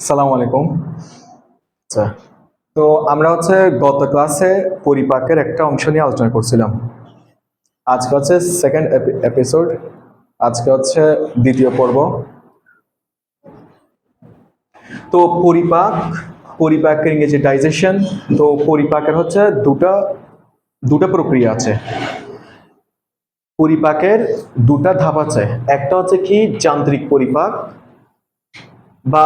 সালাম আলাইকুম। আচ্ছা। তো আমরা হচ্ছে গত ক্লাসে পরিপাকের একটা অংশ নিয়ে আলোচনা করছিলাম। আজকে হচ্ছে সেকেন্ড এপিসোড আজকে হচ্ছে দ্বিতীয় পর্ব। তো পরিপাক পরিপাকের ইংরেজি ডাইজেশন তো পরিপাকের হচ্ছে দুটা দুটা প্রক্রিয়া আছে। পরিপাকের দুটা ধাপ আছে। একটা হচ্ছে কি যান্ত্রিক পরিপাক বা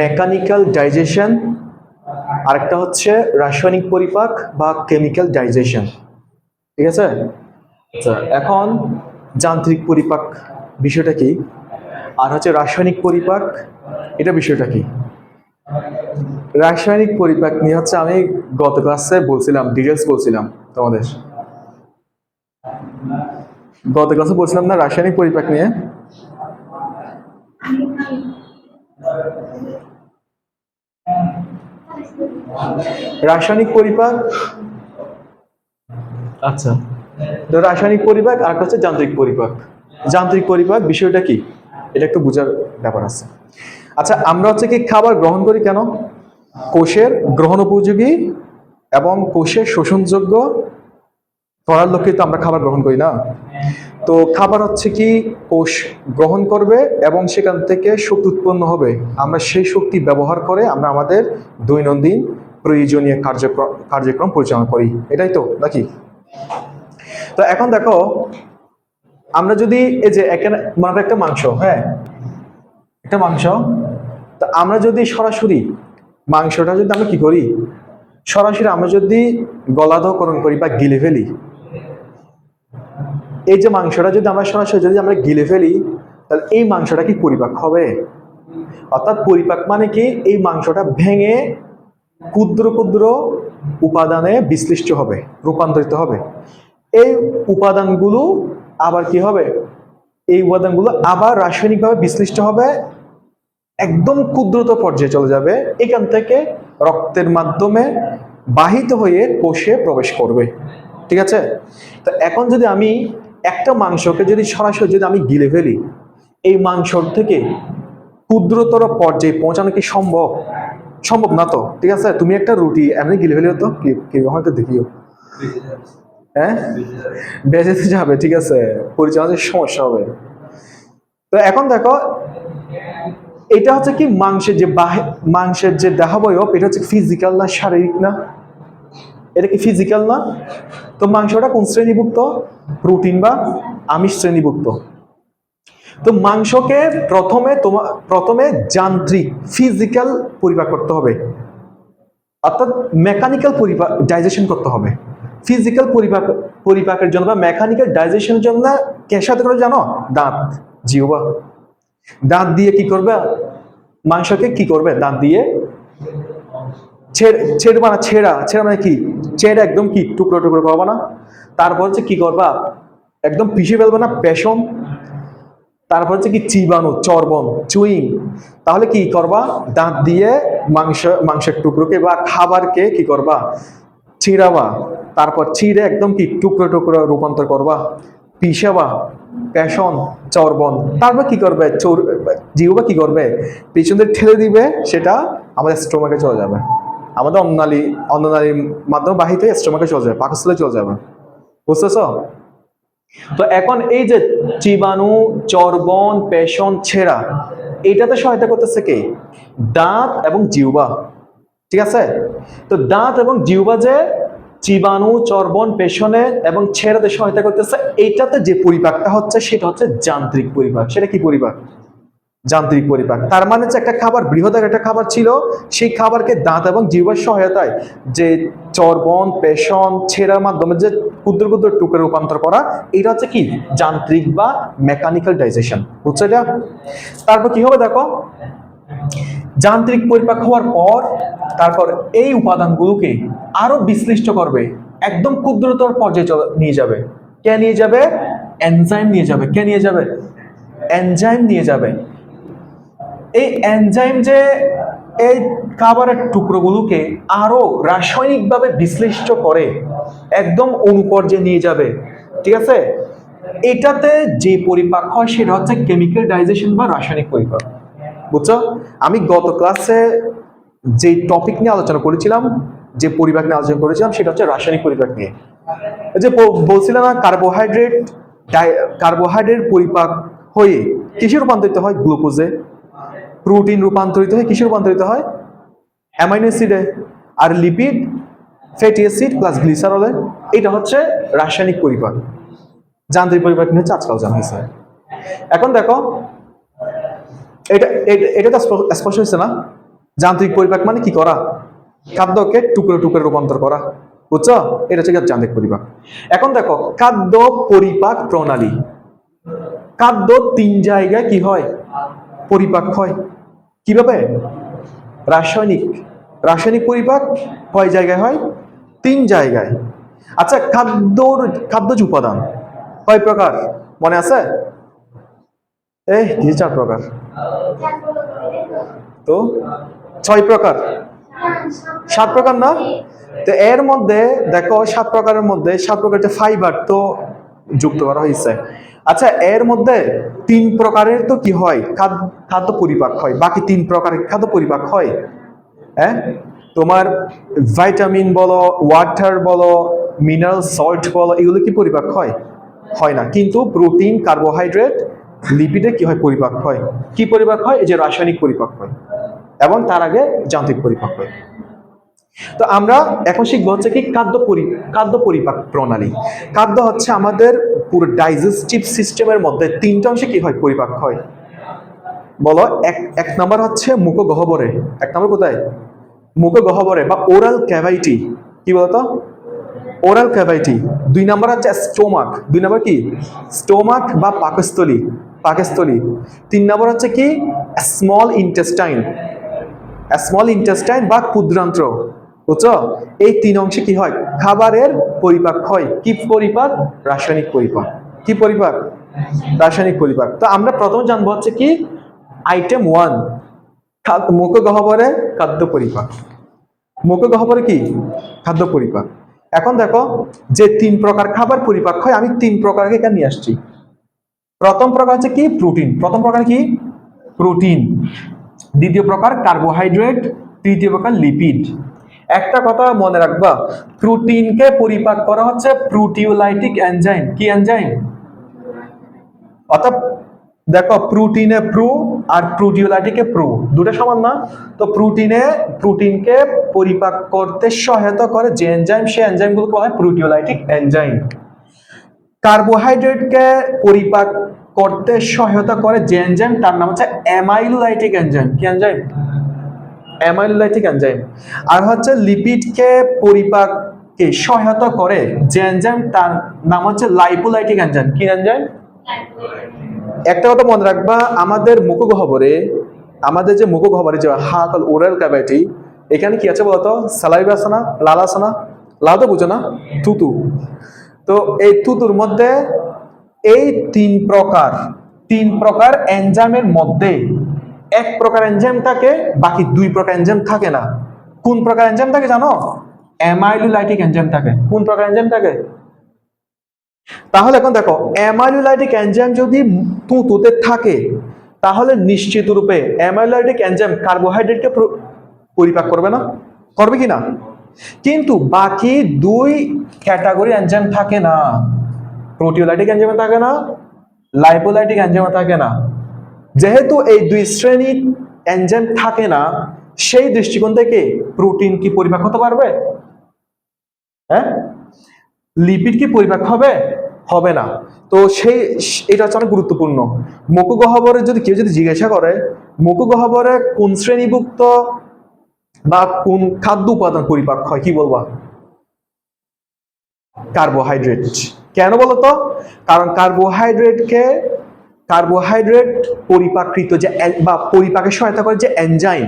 মেকানিক্যাল ডাইজেশন আরেকটা হচ্ছে রাসায়নিক পরিপাক বা কেমিক্যাল ডাইজেশন ঠিক আছে? আচ্ছা। এখন যান্ত্রিক পরিপাক বিষয়টা কি? আর হচ্ছে রাসায়নিক পরিপাক এটা বিষয়টা কি? রাসায়নিক পরিপাক নিয়ে হচ্ছে আমি গত ক্লাসে বলছিলাম ডিটেলস বলছিলাম তোমাদের। গত ক্লাসে বলছিলাম না রাসায়নিক পরিপাক নিয়ে? রাসায়নিক পরিপাক? আচ্ছা। তো রাসায়নিক পরিপাক আর একটা হচ্ছে যান্ত্রিক পরিপাক। যান্ত্রিক পরিপাক বিষয়টা কি? এটা একটু বোঝার ব্যাপার আছে। আচ্ছা আমরা হচ্ছে কি খাবার গ্রহণ করি কেন? কোষের গ্রহণ উপযোগী এবং কোষের শোষণযোগ্য? করার লক্ষ্যে তো আমরা খাবার গ্রহণ করি না। তো খাবার হচ্ছে কি, কোষ গ্রহণ করবে এবং সেখান থেকে শক্তি উৎপন্ন হবে। আমরা সেই শক্তি ব্যবহার করে আমরা আমাদের দৈনন্দিন প্রয়োজনীয় কার্যক্রম কার্যক্রম পরিচালনা করি। এটাই তো, নাকি? তো এখন দেখো, আমরা যদি এই যে এখানে, মনে করো একটা মাংস হ্যাঁ? একটা মাংস, তা আমরা যদি সরাসরি মাংসটা যদি আমরা কি করি? সরাসরি আমরা যদি গলাধকরণ করি বা গিলে ফেলি এই যে মাংসটা যদি আমরা সরাসরি যদি আমরা গিলে ফেলি, তাহলে এই মাংসটা কি পরিপাক হবে? অর্থাৎ পরিপাক মানে কি? এই মাংসটা ভেঙে ক্ষুদ্র ক্ষুদ্র উপাদানে বিশ্লিষ্ট হবে, রূপান্তরিত হবে। এই উপাদানগুলো আবার কি হবে? এই উপাদানগুলো আবার রাসায়নিকভাবে বিশ্লিষ্ট হবে, একদম ক্ষুদ্রত পর্যায়ে চলে যাবে, এখান থেকে রক্তের মাধ্যমে বাহিত হয়ে কোষে প্রবেশ করবে। ঠিক আছে? তো এখন যদি আমি একটা মাংসকে যদি সরাসরি যদি আমি গিলে ফেলি, এই মাংসর থেকে ক্ষুদ্রতর পর্যায়ে পৌঁছানো কি সম্ভব? সম্ভব না তো, ঠিক আছে? তুমি একটা রুটি এমনি গিলে ফেলি তো কীরকম দেখিও। হ্যাঁ? বেঁচে যাবে, ঠিক আছে? পরিচালনার সমস্যা হবে। তো এখন দেখো, এটা হচ্ছে কি মাংসের যে বাহে- মাংসের যে দেহাবয়ব, এটা হচ্ছে ফিজিক্যাল না শারীরিক না? এটা কি ফিজিক্যাল না? তো মাংসটা কোন শ্রেণীভুক্ত? প্রোটিন বা আমিষ শ্রেণীভুক্ত। তো মাংসকে প্রথমে তোমার প্রথমে যান্ত্রিক ফিজিক্যাল পরিপাক করতে হবে। অর্থাৎ মেকানিক্যাল পরিপাক ডাইজেশন করতে হবে। ফিজিক্যাল পরিপাক, পরিপাকের জন্য বা মেকানিক্যাল ডাইজেশনের জন্য কে সাথে করে জানো? দাঁত, জিহ্বা। দাঁত দিয়ে কি করবে? মাংসকে কি করবে? দাঁত দিয়ে ছেড়ে মানে ছেঁড়া ছেঁড়া মানে কি? ছেড়ে একদম কি? টুকরো টুকরো করবা না। তারপর হচ্ছে কি করবা? একদম পিষে ফেলবে না? পেশম তারপর হচ্ছে কি? চিবানো, চর্বণ, চুইং। তাহলে কি করবা? দাঁত দিয়ে মাংস, মাংসের টুকরোকে বা খাবারকে কি করবা? ছিঁড়াবা। তারপর ছিঁড়ে একদম কি? টুকরো টুকরো রূপান্তর করবা। পিসাবা পেশন চর্বণ। তারপর কি করবে? চোর, জিহ্বা কি করবে? পিছন দিয়ে ঠেলে দিবে। সেটা আমাদের স্টোমাকে চলে যাবে। আমাদের অন্নালী অন্ননালীর মাধ্যমে বাহিত স্টোমাকে চলে যাবে পাকস্থলে চলে যাবে বুঝতেছো? তো এখন এই যে জীবাণু, চর্বণ, পেশন, ছেঁড়া, এটাতে সহায়তা করতেছে কে? দাঁত এবং জিউবা ঠিক আছে? তো দাঁত এবং জিউবা যে জীবাণু, চর্বণ, পেশনে এবং ছেড়াতে সহায়তা করতেছে এইটাতে যে পরিপাকটা হচ্ছে, সেটা হচ্ছে যান্ত্রিক পরিপাক। সেটা কি পরিপাক? যান্ত্রিক পরিপাক। তার মানে হচ্ছে একটা খাবার, বৃহদার একটা খাবার ছিল, সেই খাবারকে দাঁত এবং জিহ্বার সহায়তায় যে চর্বণ, পেশন, ছেঁড়ার মাধ্যমে যে ক্ষুদ্র ক্ষুদ্র টুকরে রূপান্তর করা, এটা হচ্ছে কি? যান্ত্রিক বা মেকানিক্যাল ডাইজেশন। বুঝছ এটা? তারপর কি হবে দেখো? যান্ত্রিক পরিপাক হওয়ার পর তারপর এই উপাদানগুলোকে আরও বিশ্লিষ্ট করবে, একদম ক্ষুদ্রতর পর্যায়ে নিয়ে যাবে। কে নিয়ে যাবে? এনজাইম নিয়ে যাবে। কে নিয়ে যাবে? এনজাইম নিয়ে যাবে। এই এনজাইম যে এই খাবারের টুকরোগুলোকে আরও রাসায়নিকভাবে বিশ্লিষ্ট করে, একদম অনুপর্যায়ে নিয়ে যাবে, ঠিক আছে? এটাতে যে পরিপাক হয় সেটা হচ্ছে কেমিক্যাল ডাইজেশন বা রাসায়নিক পরিপাক, বুঝছ? আমি গত ক্লাসে যে টপিক নিয়ে আলোচনা করেছিলাম, যে পরিপাক নিয়ে আলোচনা করেছিলাম, সেটা হচ্ছে রাসায়নিক পরিপাক নিয়ে। যে বলছিলাম না কার্বোহাইড্রেট কার্বোহাইড্রেট পরিপাক হয়ে কিসে রূপান্তরিত হয়? গ্লুকোজে প্রোটিন রূপান্তরিত হয়, কিসে রূপান্তরিত হয়? অ্যামাইনো অ্যাসিডে আর লিপিড ফ্যাটি অ্যাসিড প্লাস গ্লিসারলে এটা হচ্ছে রাসায়নিক পরিপাক। যান্ত্রিক পরিপাক হচ্ছে আজকাল জানা হয়েছে। এখন দেখো, এটা, এটা- তো স্প- স্পষ্ট হয়েছে না? যান্ত্রিক পরিপাক মানে কি করা? খাদ্যকে টুকরো টুকরো রূপান্তর করা। বুঝছ? এটা হচ্ছে যান্ত্রিক পরিপাক। এখন দেখো, খাদ্য পরিপাক প্রণালী। খাদ্য তিন জায়গায় কি হয়? পরিপাক হয়। কীভাবে? রাসায়নিক। রাসায়নিক পরিপাক কয় জায়গায় হয়? তিন জায়গায়। আচ্ছা খাদ্যর, খাদ্যজ উপাদান কয় প্রকার? মনে আছে? এই চার প্রকার। তো ছয় প্রকার। সাত প্রকার না? তো এর মধ্যে, দেখো, সাত প্রকারের মধ্যে সাত প্রকার ফাইবার তো যুক্ত করা হয়েছে। আচ্ছা এর মধ্যে তিন প্রকারের তো কি হয়? খাদ্য পরিপাক হয়। বাকি তিন প্রকারের খাদ্য পরিপাক হয়। হ্যাঁ? তোমার ভাইটামিন বলো ওয়াটার বলো মিনারেল সল্ট বলো, এগুলো কি পরিপাক হয়? হয় না। কিন্তু প্রোটিন কার্বোহাইড্রেট লিপিডে কি হয়? পরিপাক হয়। কি পরিপাক হয়? এই যে রাসায়নিক পরিপাক হয়। এবং তার আগে যান্ত্রিক পরিপাক হয়। তো আমরা এখন শিখব হচ্ছে কি খাদ্য পরি, খাদ্য পরিপাক প্রণালী। খাদ্য হচ্ছে আমাদের পুরো ডাইজেস্টিভ সিস্টেমের মধ্যে তিনটা অংশে কি হয়? পরিপাক হয়। বলো, এক এক নম্বর হচ্ছে মুখগহ্বরে। এক নম্বর কোথায়? মুখগহ্বরে বা ওরাল ক্যাভাইটি কি বলতো? ওরাল ক্যাভাইটি দুই নম্বর হচ্ছে স্টোমাক দুই নম্বর কি? স্টোমাক বা পাকস্থলী। পাকস্থলী। তিন নম্বর হচ্ছে কি? স্মল ইন্টেস্টাইন স্মল ইন্টেস্টাইন বা ক্ষুদ্রান্ত্র। বুঝছ? এই তিন অংশে কি হয়? খাবারের পরিপাক হয়। কি পরিপাক? রাসায়নিক পরিপাক। কি পরিপাক? রাসায়নিক পরিপাক। তো আমরা প্রথম জানব হচ্ছে কি? আইটেম ওয়ান মুখ গহ্বরে খাদ্য পরিপাক। মুখ গহ্বরে কি? খাদ্য পরিপাক। এখন দেখো, যে তিন প্রকার খাবার পরিপাক হয়, আমি তিন প্রকারকে এখানে নিয়ে আসছি। প্রথম প্রকার হচ্ছে কি? প্রোটিন প্রথম প্রকার কি? প্রোটিন দ্বিতীয় প্রকার কার্বোহাইড্রেট তৃতীয় প্রকার লিপিড একটা কথা মনে রাখবা প্রোটিনকে পরিপাক করা হচ্ছে প্রোটিওলাইটিক এনজাইম কি এনজাইম অর্থাৎ দেখো প্রোটিনে প্রো আর প্রোটিওলাইটিকে প্রো দুটো সমান না? তো প্রোটিনে প্রোটিনকে পরিপাক করতে সহায়তা করে যে এনজাইম সে এনজাইমগুলো বলা হয় প্রোটিওলাইটিক এনজাইম কার্বোহাইড্রেটকে পরিপাক করতে সহায়তা করে যে এনজাইম তার নাম হচ্ছে অ্যামাইলোলাইটিক এনজাইম কি এনজাইম অ্যামাইলোলাইটিক এনজাইম। আর হচ্ছে লিপিডকে পরিপাককে সহায়তা করে যে এনজাইম, তার নাম হচ্ছে লাইপোলাইটিক এনজাইম কি এনজাইম? একটা কথা মনে রাখবা, আমাদের মুখগহ্বরে, আমাদের যে মুখগহ্বরে যে হাকল ওরাল ক্যাভাইটি এখানে কি আছে বলতো? স্যালাইভা আছে না? লাল আছে না? লাল তো বুঝো না? থুতু। তো এই থুতুর মধ্যে এই তিন প্রকার তিন প্রকার এনজাইমের মধ্যে এক প্রকার এনজাইম থাকে, বাকি দুই প্রকার এনজাইম থাকে না। কোন প্রকার এনজাইম থাকে জানো? অ্যামাইলোলাইটিক এনজাইম থাকে। কোন প্রকার এনজাইম থাকে? তাহলে এখন দেখো অ্যামাইলোলাইটিক এনজাইম যদি তুঁতুতে থাকে, তাহলে নিশ্চিত রূপে অ্যামাইলোলাইটিক এনজাইম কার্বোহাইড্রেটকে পরিপাক করবে না? করবে কি না? কিন্তু বাকি দুই ক্যাটাগরি এনজাইম থাকে না। প্রোটিওলাইটিক এনজাইম থাকে না লাইপোলাইটিক এনজাইম থাকে না। যেহেতু এই দুই শ্রেণির এনজাইম থাকে না, সেই দৃষ্টিকোণ থেকে প্রোটিন কি পরিপাক হতে পারবে? হ্যাঁ? লিপিড কি পরিপাক হবে? হবে না। তো সেই, এটা হচ্ছে অনেক গুরুত্বপূর্ণ। মুখগহ্বরে যদি কেউ যদি জিজ্ঞাসা করে মুখগহ্বরে কোন শ্রেণীভুক্ত বা কোন খাদ্য উপাদান পরিপাক হয়, কি বলবা? কার্বোহাইড্রেট কেন বলতো? কারণ কার্বোহাইড্রেটকে কার্বোহাইড্রেট পরিপাকৃত যে বা পরিপাকে সহায়তা করে যে এনজাইম।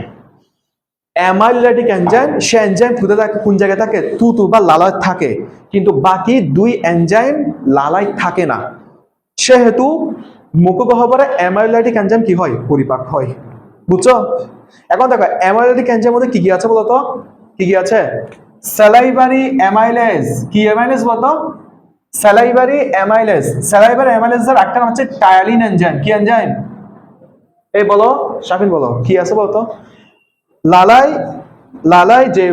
অ্যামাইলোলাইটিক এনজাইম, সে এনজাইম কোথায় থাকে, কোন জায়গায় থাকে? তুতু বা লালায় থাকে। কিন্তু বাকি দুই এনজাইম লালায় থাকে না। সেহেতু মুখগহ্বরে অ্যামাইলোলাইটিক এনজাইম কি হয়? পরিপাক হয়। বুঝছ? এখন দেখো অ্যামাইলোলাইটিক এনজাইম মধ্যে কি কি আছে বলতো? কি কি আছে? স্যালাইভারি অ্যামাইলেজ কি অ্যামাইলেজ বলতো? স্যালাইভারি অ্যামাইলেজ স্যালাইভারি অ্যামাইলেজের একটা নাম হচ্ছে টায়ালিন এনজাইম কি এনজাইম এই বলো, শাফিন বলো, কি আছে বলো তো? লালাই লালাই যে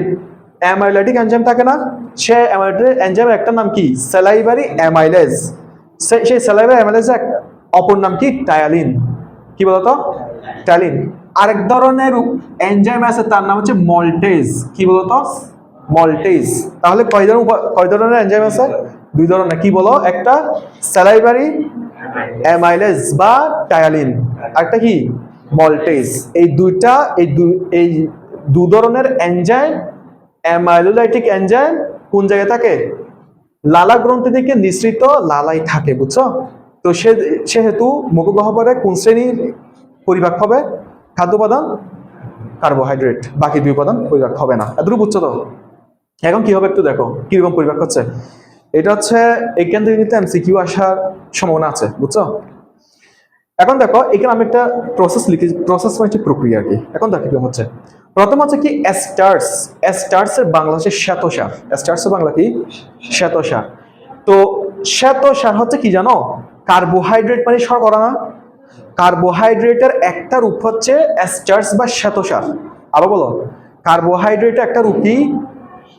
অ্যামাইলেটিক এনজাইম থাকে না, সে অ্যামাইলেটিক এনজাইমের একটা নাম কি? স্যালাইভারি অ্যামাইলেজ সেই স্যালাইভারি অ্যামাইলেজের অপর নাম কি? টায়ালিন কি বলতো ট্যালিন আরেক ধরনের এনজাইম আছে, তার নাম হচ্ছে মল্টেজ কি বলতো মল্টেজ তাহলে কয় ধরনের কয় ধরনের এনজাইম আছে? দুই ধরনের কি বলো? একটা স্যালাইভারি অ্যামাইলেজ বা টায়ালিন একটা কি? মল্টেজ এই দুইটা, এই এই দু ধরনের এনজাইম অ্যামাইলোলাইটিক এনজাইম কোন জায়গায় থাকে? লালা গ্রন্থি থেকে নিঃসৃত লালাই থাকে, বুঝছ? তো সে, সেহেতু মুখগহ্বরে কোন শ্রেণির পরিপাক হবে? খাদ্য উপাদান? কার্বোহাইড্রেট বাকি দুই উপাদান পরিপাক হবে না। এতটুকু বুঝছ তো? এখন কি হবে একটু দেখো, কীরকম পরিপাক হচ্ছে? এটা হচ্ছে এখান থেকে কিন্তু এমসিকিউ আসার সম্ভাবনা আছে, বুঝছ? এখন দেখো, এখানে আমি একটা প্রসেস লিখি প্রসেস মানে হচ্ছে প্রক্রিয়া আর কি। এখন দেখো কি হচ্ছে। প্রথম হচ্ছে কি অ্যাস্টার্স অ্যাস্টার্স এর বাংলা হচ্ছে শ্বেতসার। অ্যাস্টার্স এর বাংলা কি? শ্বেতসার। তো শ্বেতসার হচ্ছে কি জানো? কার্বোহাইড্রেট মানে শর্করা না? কার্বোহাইড্রেটের একটা রূপ হচ্ছে অ্যাস্টার্স বা শ্বেতসার। আবার বলো কার্বোহাইড্রেটের একটা রূপ কি?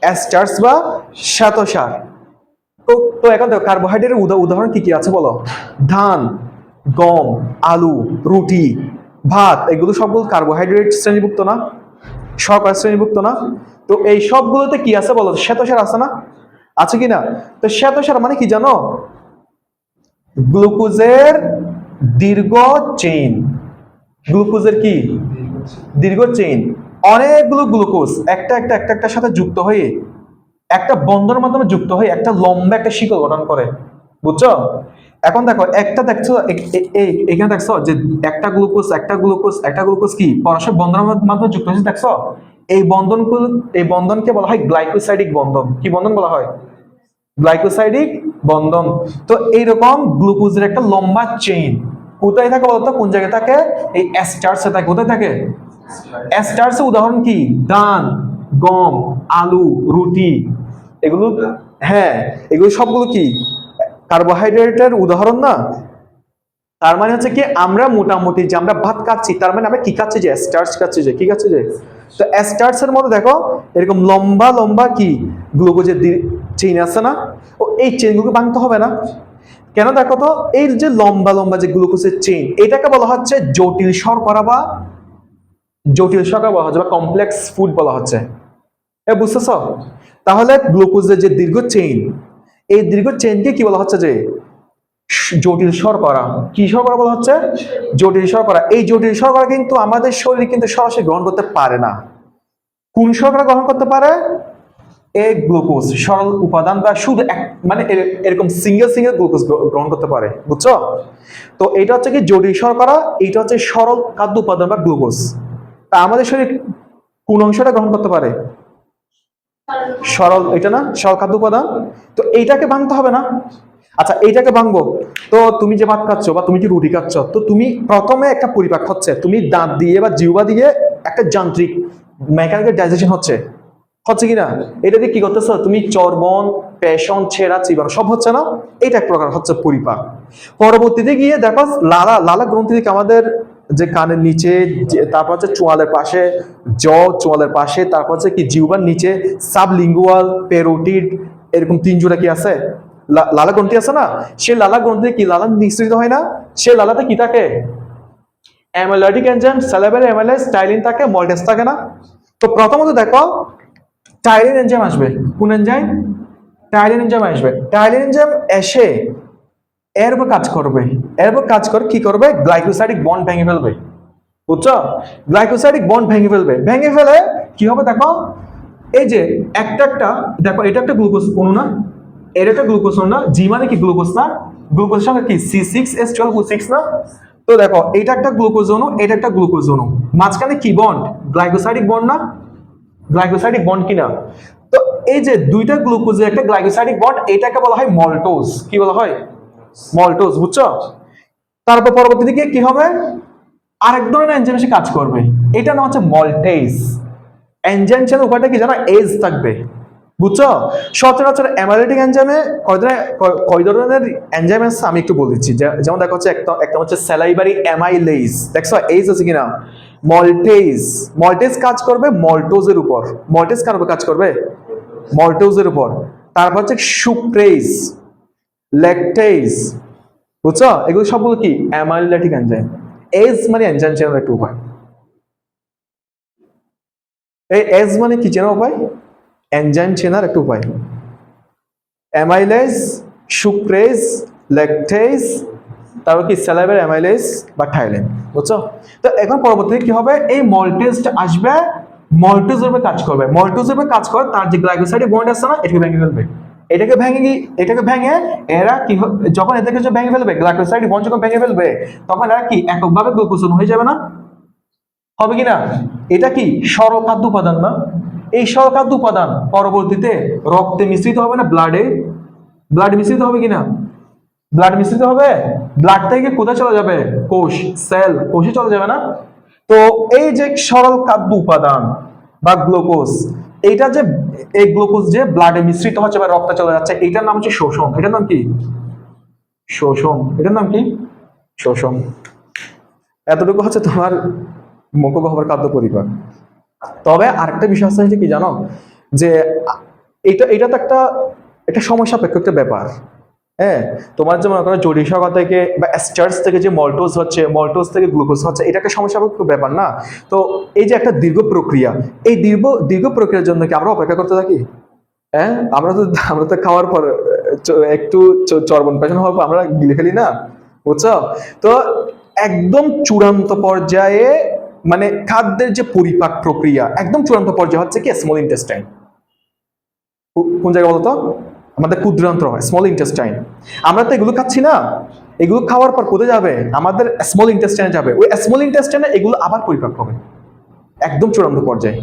অ্যাস্টার্স বা শ্বেতসার। তো তো এখন দেখো কার্বোহাইড্রেটের উদা- উদাহরণ কি কি আছে বলো? ধান, গম, আলু, রুটি, ভাত, এগুলো সবগুলো কার্বোহাইড্রেট শ্রেণীভুক্ত না? শর্করা শ্রেণীভুক্ত না? তো এই সবগুলোতে কি আছে বলো? শ্বেতসার আছে না? আছে কি না? তো শ্বেতসার মানে কি জানো? গ্লুকোজের দীর্ঘ চেইন গ্লুকোজের কি? দীর্ঘ চেইন অনেকগুলো গ্লুকোজ, একটা একটা একটা একটা সাথে যুক্ত হয়ে একটা বন্ধনের মাধ্যমে যুক্ত হয়ে একটা লম্বা একটা শিকল গঠন করে। বুঝছ? এখন দেখো একটা দেখছ এখানে দেখছ যে একটা গ্লুকোজ একটা গ্লুকোজ একটা গ্লুকোজ কি? পরস্পর বন্ধনের মাধ্যমে যুক্ত হয়েছে দেখছ? এই বন্ধন এই বন্ধনকে বলা হয় গ্লাইকোসাইডিক বন্ধন। কি বন্ধন বলা হয়? গ্লাইকোসাইডিক বন্ধন। তো এইরকম গ্লুকোজের একটা লম্বা চেইন কোথায় থাকে বলতো? কোন জায়গায় থাকে? এই অ্যাস্টার্সে থাকে। কোথায় থাকে? অ্যাস্টার্সের উদাহরণ কি? ধান গম আলু রুটি। এগুলো হ্যাঁ এগুলো সবগুলো কি? কার্বোহাইড্রেটের উদাহরণ না? তার মানে হচ্ছে কি, আমরা মোটামুটি যে আমরা ভাত খাচ্ছি তার মানে আমরা কি খাচ্ছি যে, স্টার্চ খাচ্ছি যে, কি খাচ্ছি যে? তো স্টার্চ এর মধ্যে দেখো, এরকম লম্বা লম্বা কি? গ্লুকোজের চেইন আছে না? ও, এই চেইনগুলো ভাঙতে হবে না। কেন দেখো তো, এই যে লম্বা লম্বা যে গ্লুকোজের চেইন, এটাকে বলা হচ্ছে জটিল শর্করা বা জটিল শর্করা বলা হচ্ছে, বা কমপ্লেক্স ফুড বলা হচ্ছে। এ, বুঝতেছ? তাহলে গ্লুকোজের যে দীর্ঘ চেইন এই দীর্ঘ চেইনকে কি বলা হচ্ছে যে? জটিল শর্করা। কি শর্করা বলা হচ্ছে? জটিল শর্করা। এই জটিল শর্করা কিন্তু আমাদের শরীর কিন্তু সরাসরি গ্রহণ করতে পারে না। কোন শর্করা গ্রহণ করতে পারে? এই গ্লুকোজ, সরল উপাদান বা শুধু এক মানে এরকম সিঙ্গেল সিঙ্গেল গ্লুকোজ গ্রহণ করতে পারে। বুঝছ? তো এটা হচ্ছে কি জটিল শর্করা, এইটা হচ্ছে সরল খাদ্য উপাদান বা গ্লুকোজ। তা আমাদের শরীর কোন অংশটা গ্রহণ করতে পারে? সরল, এটা না? সরল খাদ্য উপাদান? তো এইটাকে ভাঙতে হবে না? আচ্ছা এইটাকে ভাঙবো। তো তুমি যে ভাত খাচ্ছ বা তুমি যে রুটি খাচ্ছ, তো তুমি প্রথমে একটা পরিপাক হচ্ছে। তুমি দাঁত দিয়ে বা জিউবা দিয়ে একটা যান্ত্রিক মেকানিক্যাল ডাইজেশন হচ্ছে। হচ্ছে কি না? এটা দিয়ে কি করতেছ? তুমি চর্বণ, পেশন, ছেঁড়া চিবানো সব হচ্ছে না? এটা এক প্রকার হচ্ছে পরিপাক। পরবর্তীতে গিয়ে দেখো, লালা লালা গ্রন্থি থেকে আমাদের যে কানের নিচে তারপর হচ্ছে চোয়ালের পাশে জ চোয়ালের পাশে, তারপর হচ্ছে কি জিউবার নিচে, সাবলিঙ্গুয়াল, পেরোটিড, এরকম তিন জোড়া কি আছে? লালা গ্রন্থি আছে না? সে লালা গ্রন্থি কি লালা নিঃসৃত হয় না? সে লালাতে কি থাকে? অ্যামাইলয়েডিক এনজাইম স্যালাবের অ্যামাইলেজ টাইলিন থাকে মল্টেস থাকে না? তো প্রথমত দেখো টাইলিন এনজাইম আসবে। কোন এনজাইম টাইলিন এনজাইম আসবে। টাইলিন এনজাইম এসে এর উপর কাজ করবে। এর উপর কাজ করে কি করবে? গ্লাইকোসাইডিক বন্ড ভেঙে ফেলবে। বুঝছ? গ্লাইকোসাইডিক বন্ড ভেঙে ফেলবে। ভেঙে ফেলে কি হবে দেখো? এই যে একটা একটা, দেখো, এটা একটা গ্লুকোজ অণু না? এটা একটা গ্লুকোজ অণু না? জি মানে কি গ্লুকোজ না? গ্লুকোজের সঙ্গে কি? C six S twelve six না? তো দেখো, এটা একটা গ্লুকোজ অণু, এটা একটা গ্লুকোজ অণু। মাঝখানে কি বন্ড গ্লাইকোসাইডিক বন্ড না? গ্লাইকোসাইডিক বন্ড কিনা? তো এই যে দুইটা গ্লুকোজের একটা গ্লাইকোসাইডিক বন্ড এটাকে বলা হয় মল্টোজ কি বলা হয়? মল্টোজ বুঝছ? তারপর পরবর্তীতে গিয়ে কি হবে? আরেক ধরনের এনজাইম এসে কাজ করবে। এটা না হচ্ছে মল্টেজ এনজাইম ছিল উপায়টা কি জানো? এজ থাকবে। বুঝছ? সচরাচর অ্যামাইলেটিক এনজাইমে কয় ধরনের কয়- ধরনের এনজাইম আছে আমি একটু বলে দিচ্ছি। যেমন দেখো হচ্ছে একটা একটা হচ্ছে স্যালাইভারি অ্যামাইলেজ দেখছ? এইজ আছে কিনা? মল্টেজ মল্টেজ কাজ করবে মল্টোজের উপর। মল্টেজ কার উপর কাজ করবে? মল্টোজের উপর। তারপর হচ্ছে সুক্রেজ ল্যাকটেজ বুঝছ? এগুলো সবগুলো কি? অ্যামাইলেটিক এনজাইম এজ মানে এনজাইম চেনার একটা উপায় এই এজ মানে কি চেনার উপায় এনজাইম চেনার একটা উপায়। অ্যামাইলেজ সুক্রেজ ল্যাকটেজ তারপর কি? স্যালাইভার অ্যামাইলেজ বা থাইলেন বুঝছ? তো এখন পরবর্তীতে কি হবে? এই মল্টেজটা আসবে মল্টেজ উপরে কাজ করবে। মল্টেজ উপরে কাজ করে তার যে গ্লাইকোসাইড বন্ড আছে না, এটাকে ভেঙে ফেলবে। এটাকে ভেঙে কি এটাকে ভেঙে এরা কি যখন এদেরকে ভেঙে ফেলবে গ্লাইকোসাইড যখন ভেঙে ফেলবে, তখন এরা কি এককভাবে গ্লুকোজন হয়ে যাবে না? হবে কি না এটা কি সরল খাদ্য উপাদান না? এই সরল খাদ্য উপাদান পরবর্তীতে রক্তে মিশ্রিত হবে না ব্লাডে ব্লাড মিশ্রিত হবে কিনা? ব্লাড মিশ্রিত হবে? ব্লাড থেকে কোথায় চলে যাবে? কোষ সেল কোষে চলে যাবে না? তো এই যে সরল খাদ্য উপাদান বা গ্লুকোজ এইটা যে, এই গ্লুকোজ যে ব্লাডে মিশ্রিত হচ্ছে বা রক্তে চলে যাচ্ছে, এইটার নাম হচ্ছে শোষণ। এটার নাম কি? শোষণ। এটার নাম কি? শোষণ। এতটুকু হচ্ছে তোমার মুখগহ্বর খাদ্য পরিবার তবে আরেকটা বিষয় আছে কি জানো? যে এটা এটা তো একটা একটা সময় সাপেক্ষ একটা ব্যাপার। হ্যাঁ তোমার যে মনে করো জটিল থেকে বা স্টার্স থেকে যে মল্টোজ হচ্ছে, মল্টোজ থেকে গ্লুকোজ হচ্ছে এটা একটা সাপেক্ষ ব্যাপার না। তো এই যে একটা দীর্ঘ প্রক্রিয়া, এই দীর্ঘ দীর্ঘ প্রক্রিয়ার জন্য কি আমরা অপেক্ষা করতে থাকি? হ্যাঁ আমরা তো আমরা তো খাওয়ার পর একটু চ- চর্বণ পেশন হওয়ার পর আমরা গিলে ফেলি না, বুঝছ? তো একদম চূড়ান্ত পর্যায়ে মানে খাদ্যের যে পরিপাক প্রক্রিয়া, একদম চূড়ান্ত পর্যায়ে হচ্ছে কি স্মল ইন্টেস্টাইন কোন জায়গা বলতো? আমাদের ক্ষুদ্রান্ত হয় স্মল ইন্টেস্টাইন আমরা তো এগুলো খাচ্ছি না। এগুলো খাওয়ার পর কোথায় যাবে? আমাদের স্মল ইন্টেস্টাইনে যাবে। ওই স্মল ইন্টেস্টাইনে এগুলো আবার পরিপাক হবে। একদম চূড়ান্ত পর্যায়ে।